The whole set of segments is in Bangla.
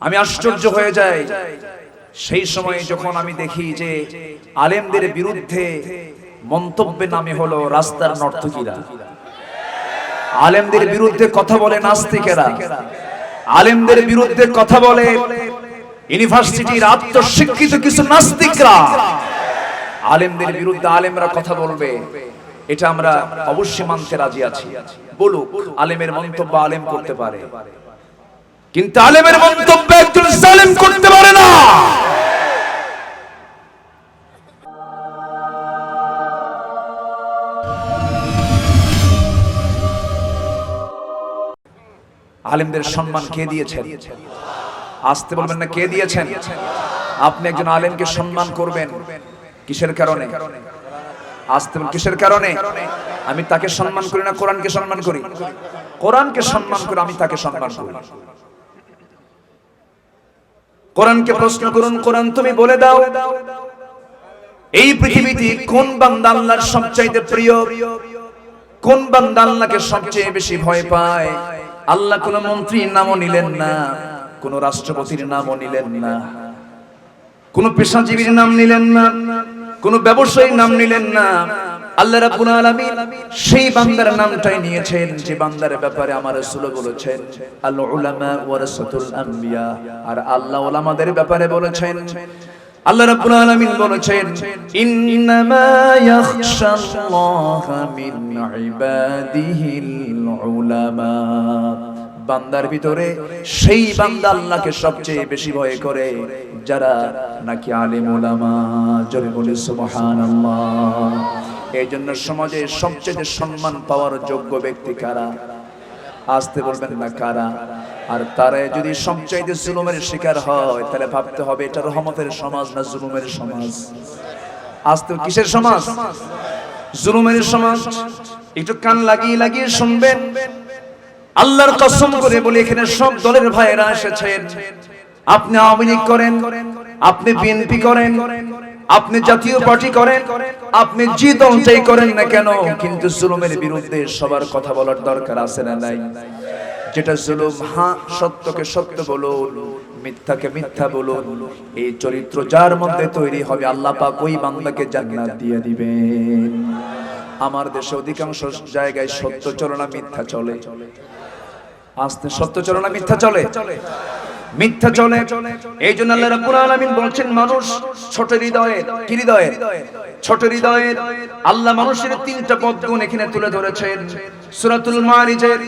আমি আশ্চর্য হয়ে যাই। সেই সময় যখন আমি দেখি যে আলেমদের বিরুদ্ধে মন্তব্যে নামে হলো রাস্তার নর্তকীরা। আলেমদের বিরুদ্ধে কথা বলে নাস্তিকেরা। আলেমদের বিরুদ্ধে কথা বলে ইউনিভার্সিটির আত্মশিক্ষিত কিছু নাস্তিকরা। আলেমদের বিরুদ্ধে আলেমরা কথা বলবে। এটা আমরা অবশ্যই মানতে রাজি আছি। বলুক, আলেমের মন্তব্য আলেম করতে পারে। কিন্তু আলেমের মন্তব্য একজন জালেম করতে পারে না। আলেমদের সম্মান কে দিয়েছেন? আসতে বলবেন না কে দিয়েছেন? আপনি একজন আলেমকে সম্মান করবেন। কিসের কারণে? আসতে কিসের কারণে? আমি তাকে সম্মান করি না, কোরআনকে সম্মান করি? কোরআনকে সম্মান করে আমি তাকে সম্মান করি। কোরআনকে প্রশ্ন করুন, কোরআন তুমি বলে দাও। এই পৃথিবীতে কোন বান্দা আল্লাহর সবচাইতে প্রিয়? কোন বান্দা আল্লাহকে সবচেয়ে বেশি ভয় পায়? আল্লাহ কোন মন্ত্রীর নামও নিলেন না, কোন রাষ্ট্রপতির নামও নিলেন না, কোন পেশাজীবীর নাম নিলেন না, কোন ব্যবসায়ীর নাম নিলেন না। আল্লাহ রাব্বুল আলামিন সেই বান্দার নামটাই নিয়েছেন, যে বান্দার ব্যাপারে আমার রাসূল বলেছেন আল উলামা ওয়ারাসাতুল আম্বিয়া। আর আল্লাহ উলামাদের ব্যাপারে বলেছেন, আল্লাহ রাব্বুল আলামিন বলেছেন, ইন্নামা ইয়াখশাল্লাহা মিন ইবাদিহিল উলামা। বান্দার ভিতরে সেই বান্দা আল্লাহকে সবচেয়ে বেশি ভয় করে, যারা নাকি আলিম ওলামা জোরে বলে সুবহানাল্লাহ। এই জন্য সমাজে সবচেয়ে সম্মান পাওয়ার যোগ্য ব্যক্তি কারা? আসতে বলবেন না কারা? আর তারা যদি সবচাইতে জুলুমের শিকার হয়, তাহলে ভাবতে হবে এটা রহমতের সমাজ না জুলুমের সমাজ? আসতে কিসের সমাজ? জুলুমের সমাজ। একটু কান লাগিয়ে লাগিয়ে শুনবেন। আল্লাহর কসম করে বলে, এখানে সব দলের ভাইয়েরা এসেছেন। আপনি আওয়ামী লীগ করেন, আপনি বিএনপি করেন, আপনি জাতীয় পার্টি করেন, আপনি যে দলটাই করেন না কেন, কিন্তু জুলুমের বিরুদ্ধে সবার কথা বলার দরকার আছে না নাই? যেটা জুলুম হ্যাঁ সত্যকে সত্য বলুন, মিথ্যাকে মিথ্যা বলুন, এই চরিত্র যার মধ্যে তৈরি হবে, আল্লাহ পাক ওই বান্দাকে জান্নাত দিয়ে দিবেন। আমার দেশে অধিকাংশ জায়গায় সত্য চলনা মিথ্যা চলে। আস্তে, সত্য চলনা মিথ্যা চলে? মিথ্যা চলে? এই জন্য আল্লাহ রাব্বুল আলামিন বলছেন, মানুষ ছোট হৃদয়ে, কি হৃদয়ে? ছোট হৃদয়ে আল্লাহ মানুষের তিনটা পদগুণ এখানে তুলে ধরেছেন। সূরাতুল মারিজের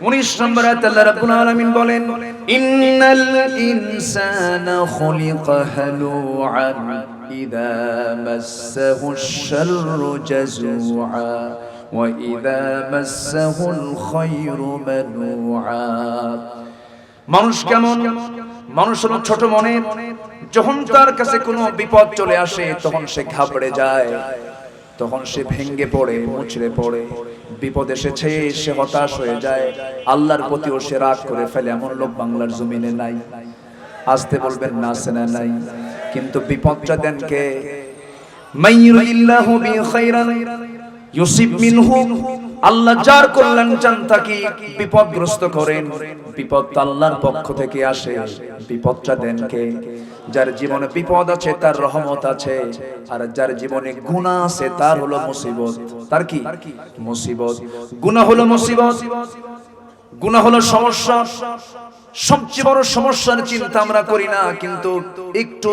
19 নম্বর আয়াতে আল্লাহ রাব্বুল আলামিন বলেন ইন্নাল ইনসানা খুলিকা হালুআন ইযা মাসসাহু আশ-শাররু জাজুআ وإذا مسه الخير منوعا মানুষ কেমন মানুষ হলো ছোট মনে যখন তার কাছে কোনো বিপদ চলে আসে তখন সে ঘাবড়ে যায় তখন সে ভেঙ্গে পড়ে মুচড়ে পড়ে বিপদ এসেছে, সে হতাশ হয়ে যায়। আল্লাহর প্রতিও সে রাগ করে ফেলে, এমন লোক বাংলার জমিনে নাই। আসতে বলবেন, না না নাই। কিন্তু বিপদটা দেন কে? বিপদগ্রস্ত করেন। বিপদ আল্লাহর পক্ষ থেকে আসে, বিপদটা দেন কে? যার জীবনে বিপদ আছে, তার রহমত আছে। আর যার জীবনে গুনাহ আছে, তার হলো মুসিবত। তার কি? মুসিবত। গুনাহ হলো মুসিবত। গুনাহ হলো সমস্যা। সবচেয়ে বড় সমস্যার চিন্তা আমরা করি না, কিন্তু একটু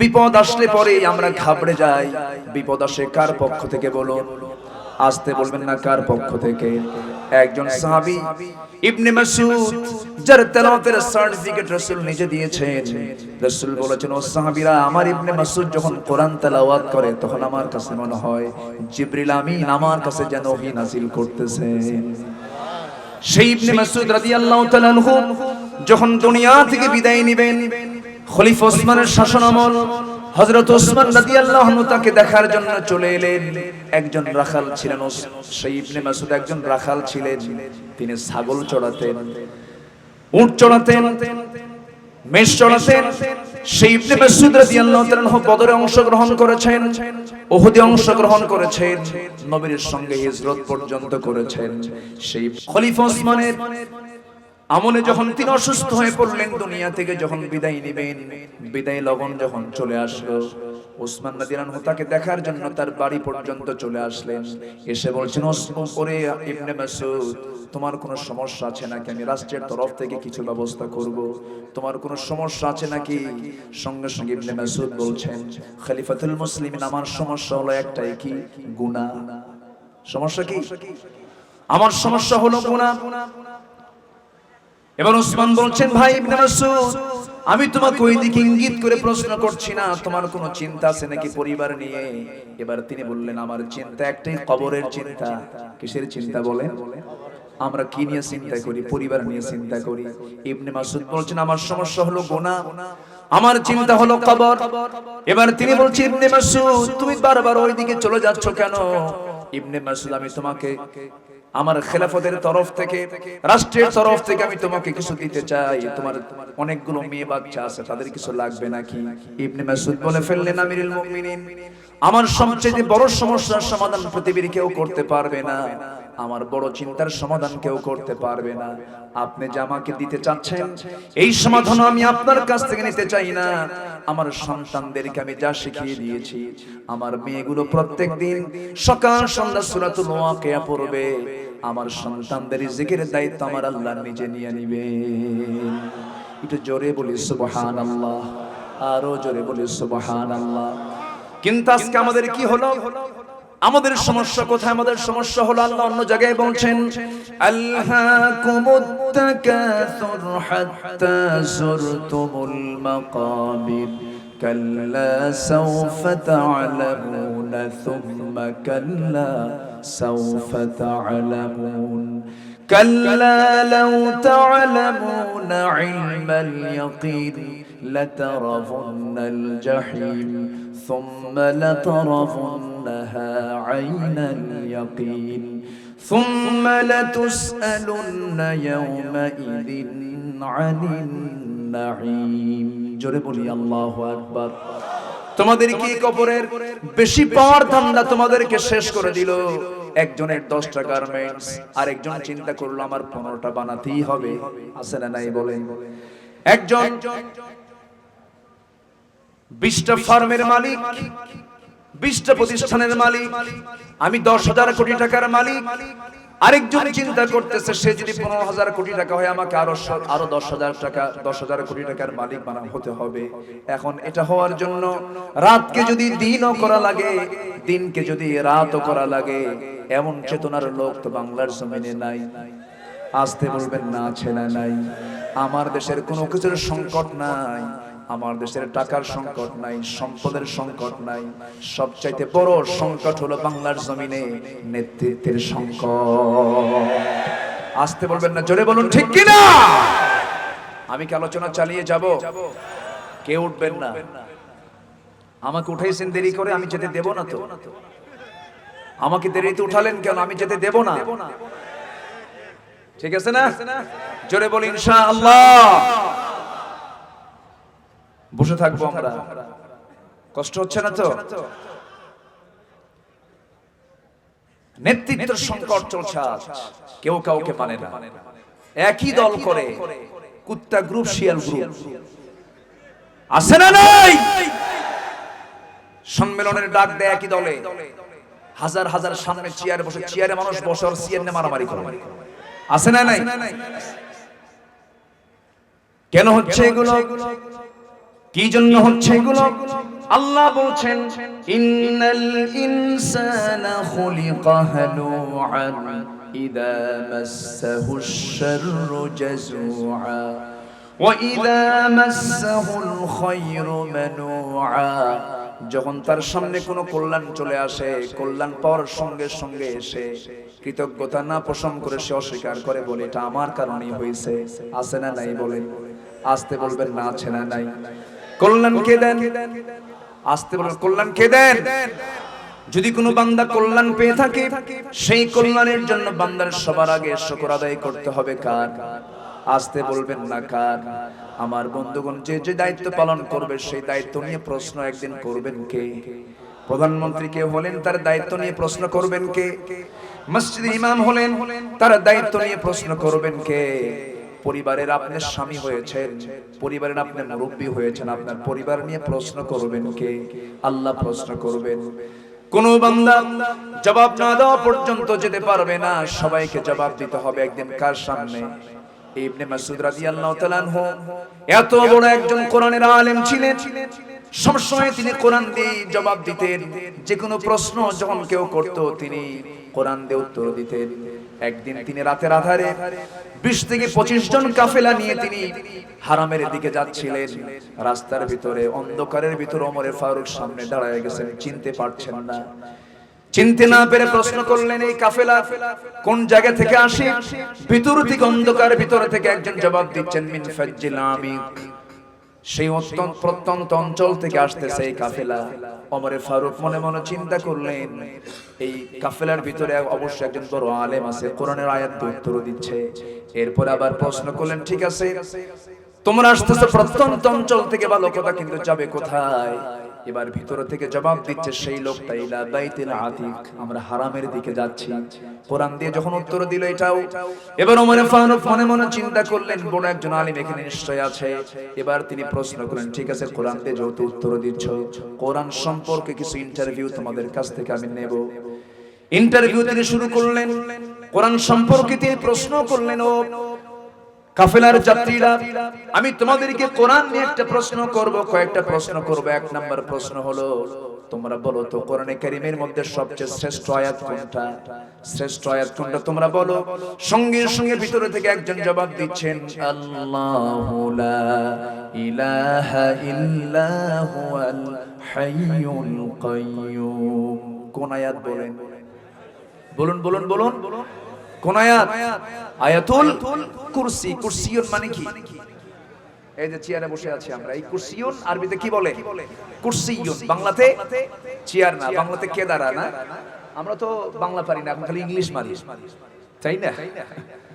বিপদ আসলে পরে আমরা ঘাবড়ে যাই। বিপদ আসে কার পক্ষ থেকে বলুন? আসতে বলবেন না কার পক্ষ থেকে? একজন সাহাবী, ইবনে মাসউদ, যার তেলাওয়াতের সার্টিফিকেট রাসূল নিজে দিয়েছেন। রাসূল বলেছেন, ও সাহাবীরা, আমার ইবনে মাসউদ যখন কোরআন তেলাওয়াত করে, তখন আমার কাছে মনে হয় জিবরিল আমিন আমার কাছে যেন ওহী নাযিল করতেছেন সেই ইবনে মাসউদ রাদিয়াল্লাহু তাআলা আনহু যখন দুনিয়া থেকে বিদায় নেবেন, খলিফা ওসমানের শাসন আমল হযরত ওসমান রাদিয়াল্লাহু আল্লাহ তাকে দেখার জন্য চলে এলেন। একজন রাখাল ছিলেন সেই ইবনে মাসউদ একজন রাখাল ছিলেন। তিনি ছাগল চড়াতেন, উট চড়াতেন, মেষ চড়াতেন। সেই ইবনে মাসউদ রাদিয়াল্লাহু তাআলা বদরে অংশগ্রহণ করেছেন, উহুদে অংশগ্রহণ করেছেন, নবীর সঙ্গে হিজরত পর্যন্ত করেছেন। সেই খলিফা ওসমানের আমলে যখন তিনি অসুস্থ হয়ে পড়লেন, দুনিয়া থেকে যখন বিদায় নেবেন, বিদায় লগন যখন চলে আসলো, ওসমান রাদিয়াল্লাহু তাকে দেখার জন্য তার বাড়ি পর্যন্ত চলে আসলেন। এসে বলছেন, ওসমান করে ইবনে মাসউদ, তোমার কোনো সমস্যা আছে নাকি? আমি রাষ্ট্রের তরফ থেকে কিছু ব্যবস্থা করব। তোমার কোনো সমস্যা আছে নাকি? সঙ্গে সঙ্গে ইবনে মাসউদ বলছেন, খলিফাতুল মুসলিমিন, আমার সমস্যা হলো একটাই কি? গুনাহ। সমস্যা কি? আমার সমস্যা হলো গুনাহ। এবার ওসমান বলছেন, ভাই আমি তোমাকে ওই দিকে ইঙ্গিত করে প্রশ্ন করছি না, তোমার কোনো চিন্তা আছে নাকি পরিবার নিয়ে? এবার তিনি বললেন, আমার চিন্তা একটাই, কবরের চিন্তা। কিসের চিন্তা বলেন? আমরা কি নিয়ে চিন্তা করি? পরিবার নিয়ে চিন্তা করি। ইবনে মাসুদ বলছেন, আমার সমস্যা হলো গোনা। আমার চিন্তা হলো কবর। এবার তিনি বলছেন, ইবনে মাসুদ তুমি বারবার ওই দিকে চলে যাচ্ছ কেন? ইবনে মাসুদ আমি তোমাকে আমার খেলাফতের তরফ থেকে রাষ্ট্রের তরফ থেকে আমি তোমাকে কিছু দিতে চাই। তোমার অনেকগুলো মেয়ে বাচ্চা আছে তাদের কিছু লাগবে নাকি? ইবনে মাসুদ বলে ফেললেন আমিরুল মুমিনিন। আমার সবচেয়ে বড় সমস্যার সমাধান পৃথিবীর কেউ করতে পারবে না। আমার বড় চিন্তার সমাধান কেউ করতে পারবে না। আপনি যে আমাকে দিতে চাচ্ছেন এই সমাধান আমি আপনার কাছ থেকে নিতে চাই না। আমার সন্তানদেরকে আমি যা শিখিয়ে দিয়েছি আমার মেয়েগুলো প্রত্যেক দিন সকাল সন্ধ্যা সূরাতুল ওয়াকিয়া পড়বে। আমার সন্তানদের জিকিরের দায়িত্ব আমার আল্লাহ নিজে নিয়ে নিবে। একটু জোরে বলি সুবহানাল্লাহ। আরও জোরে বলি সুবহানাল্লাহ। কিন্তু আজকে আমাদের কি হলো? আমাদের সমস্যা কোথায় আমাদের সমস্যা হলো আল্লাহ অন্য জায়গায় বলছেন আল্লাহকুমুত তাকাসুর হাত্তা যুরতুমুল মাকাবির كلا سوف تعلمون ثم كلا سوف تعلمون كلا لو تعلمون علم اليقين لترون الجحيم ثم لترونها عين اليقين ثم لتسألن يومئذ عن النعيم জোরে বলি আল্লাহু আকবার তোমাদের কি কবরের বেশি পাওয়ার ধান্দা তোমাদেরকে শেষ করে দিল একজনের দশটা গার্মেন্টস আর একজন চিন্তা করলো আমার পনেরোটা বানাতেই হবে আছে না নাই বলেন একজন বিশটা ফার্মের মালিক বিশটা প্রতিষ্ঠানের মালিক, আমি দশ হাজার কোটি টাকার মালিক। আরেকজন চিন্তা করতেছে, সে যদি পনেরো হাজার কোটি টাকা হয়, আমাকে আরও আরও দশ হাজার টাকা, দশ হাজার কোটি টাকার মালিক বানানো হতে হবে। এখন এটা হওয়ার জন্য রাতকে যদি দিনও করা লাগে, দিনকে যদি রাতও করা লাগে, এমন চেতনার লোক তো বাংলার জমিনে নাই। আসতে বলবেন না, ছেলে নাই। আমার দেশের কোনো কিছুর সংকট নাই। আমার দেশের টাকার সংকট নাই সম্পদের সংকট নাই। সবচাইতে বড় সংকট হলো বাংলার জমিনে নেতৃত্বের সংকট। আসতে বলবেন না জোরে বলুন ঠিক কিনা? আমি কি আলোচনা চালিয়ে যাব? কে উঠবেন না? আমাকে উঠাইছেন দেরি করে আমি যেতে দেব না তো। আমাকে দেরিতে উঠালেন কেন? আমি যেতে দেব না। ঠিক আছে না? জোরে বলি ইনশাআল্লাহ। বসে থাকব আমরা। কষ্ট হচ্ছে না তো? নেতৃত্বের সংকট চলছে। কেউ কাউকে মানে না। একই দল করে কুত্তা গ্রুপ শিয়াল গ্রুপ আছে না নাই? সম্মেলনের ডাক দেয় একই দলে। হাজার হাজার সামনে চেয়ারে বসে চেয়ারে মানুষ বসে আর চেয়ার মারামারি করে। আছে না নাই? কেন হচ্ছে এগুলো? কি জন্য হচ্ছে এগুলো আল্লাহ বলছেন ইন্নাল ইনসানা খুলিকা হালুআন ইদা মাসসাহু আশ-শাররু জাজুআ وإذا مسه الخير منوعا যখন তার সামনে কোনো কল্যাণ চলে আসে কল্যাণ পাওয়ার সঙ্গে সঙ্গে এসে কৃতজ্ঞতা না পোষণ করে সে অস্বীকার করে বলে এটা আমার কারণেই হয়েছে আছে না নাই বলেন আসতে বলবেন, না আছে, না নাই। কল্যাণ কে দেন? আসতে বলবেন, কল্যাণ কে দেন? যদি কোনো বান্দা কল্যাণ পেয়ে থাকে, সেই কল্যাণের জন্য বান্দার সবার আগে শুকর আদায় করতে হবে কার? আসতে বলবেন, না কার? আমার বন্ধুগণ, যে যে দায়িত্ব পালন করবে, সেই দায়িত্ব নিয়ে প্রশ্ন একদিন করবেন কে? প্রধানমন্ত্রী কে হলেন, তার দায়িত্ব নিয়ে প্রশ্ন করবেন কে? মসজিদ ইমাম হলেন, তার দায়িত্ব নিয়ে প্রশ্ন করবেন কে? পরিবারের আপনার স্বামী হয়েছেন, পরিবারের আপনার মুরব্বী হয়েছেন, আপনার পরিবার নিয়ে প্রশ্ন করবেন কে? আল্লাহ প্রশ্ন করবেন। কোন বান্দা জবাব না দেওয়া পর্যন্ত যেতে পারবে না, সবাইকে জবাব দিতে হবে একদিন কার সামনে? ইবনে মাসুদ রাদিয়াল্লাহু তাআলা এত বড় একজন কোরআনের আলেম ছিলেন, সবসময় তিনি কোরআন দিয়ে জবাব দিতেন, যে কোনো প্রশ্ন যখন কেউ করত তিনি কোরআন দিয়ে উত্তর দিতেন। একদিন তিনি রাতের আধারে বিশ থেকে পঁচিশ জন কাফেলা নিয়ে তিনি হারামের দিকে যাচ্ছিলেন। রাস্তার ভিতরে, অন্ধকারের ভিতরে অমরে ফারুক সামনে দাঁড়ায় গেছেন, চিনতে পারছেন না। চিনতে না পেরে প্রশ্ন করলেন, এই কাফেলা কোন জায়গা থেকে আসে? ভিতর থেকে অন্ধকার ভিতরে থেকে একজন জবাব দিচ্ছেন, মিন ফাজ্জিল আমিক। সেই অত্যন্ত প্রত্যন্ত অঞ্চল থেকে আসতেছে এই কাফেলা। অমরে ফারুক মনে মনে চিন্তা করলেন, এই কাফেলার ভিতরে অবশ্যই একজন বড় আলেম আছে, কোরআনের আয়াত উত্তর দিচ্ছে। এরপর আবার প্রশ্ন করলেন, ঠিক আছে, তোমরা আসতেছে প্রত্যন্ত অঞ্চল থেকে, ভালো কথা, কিন্তু যাবে কোথায়? এবার ভিতর থেকে জবাব দিচ্ছে সেই লোকটা, ইলা বাইতিল আতিক, আমরা হারামের দিকে যাচ্ছি। কোরআন দিয়ে যখন উত্তর দিল এটাও, এবার ওমরে ফারুক মনে মনে চিন্তা করলেন, বড় একজন আলিম এখানে নিশ্চয় আছে। এবার তিনি প্রশ্ন করলেন, ঠিক আছে, কোরআন দিয়ে যেহেতু উত্তর দিচ্ছ, কোরআন সম্পর্কে কিছু ইন্টারভিউ তোমাদের কাছ থেকে আমি নেব। ইন্টারভিউ তিনি শুরু করলেন, কোরআন সম্পর্কে তিনি প্রশ্ন করলেন, ও কাফেলার যাত্রীরা, আমি তোমাদেরকে কোরআন নিয়ে একটা প্রশ্ন করব, কয়েকটা প্রশ্ন করব। এক নাম্বার প্রশ্ন হলো, তোমরা বলো তো, কোরআনে কারিমের মধ্যে সবচেয়ে শ্রেষ্ঠ আয়াত কোনটা? শ্রেষ্ঠ আয়াত কোনটা তোমরা বলো? সঙ্গে সঙ্গে ভিতরে থেকে একজন জবাব দিচ্ছেন, আল্লাহু লা ইলাহা ইল্লা হুয়াল হাইয়ুল কাইয়্যুম কোন আয়াত বলেন? বলুন বলুন বলুন। কোন আয়াত? আয়াতুল কুরসি। কুরসিয়ুন মানে কি? এই যে চেয়ারে বসে আছি আমরা। এই কুরসিয়ুন আরবিতে কি বলে? কুরসিয়ুন। বাংলাতে চেয়ার না। বাংলাতে কেদারা না? আমরা তো বাংলা পারি না, এখন খালি ইংলিশ মারি। তাই না?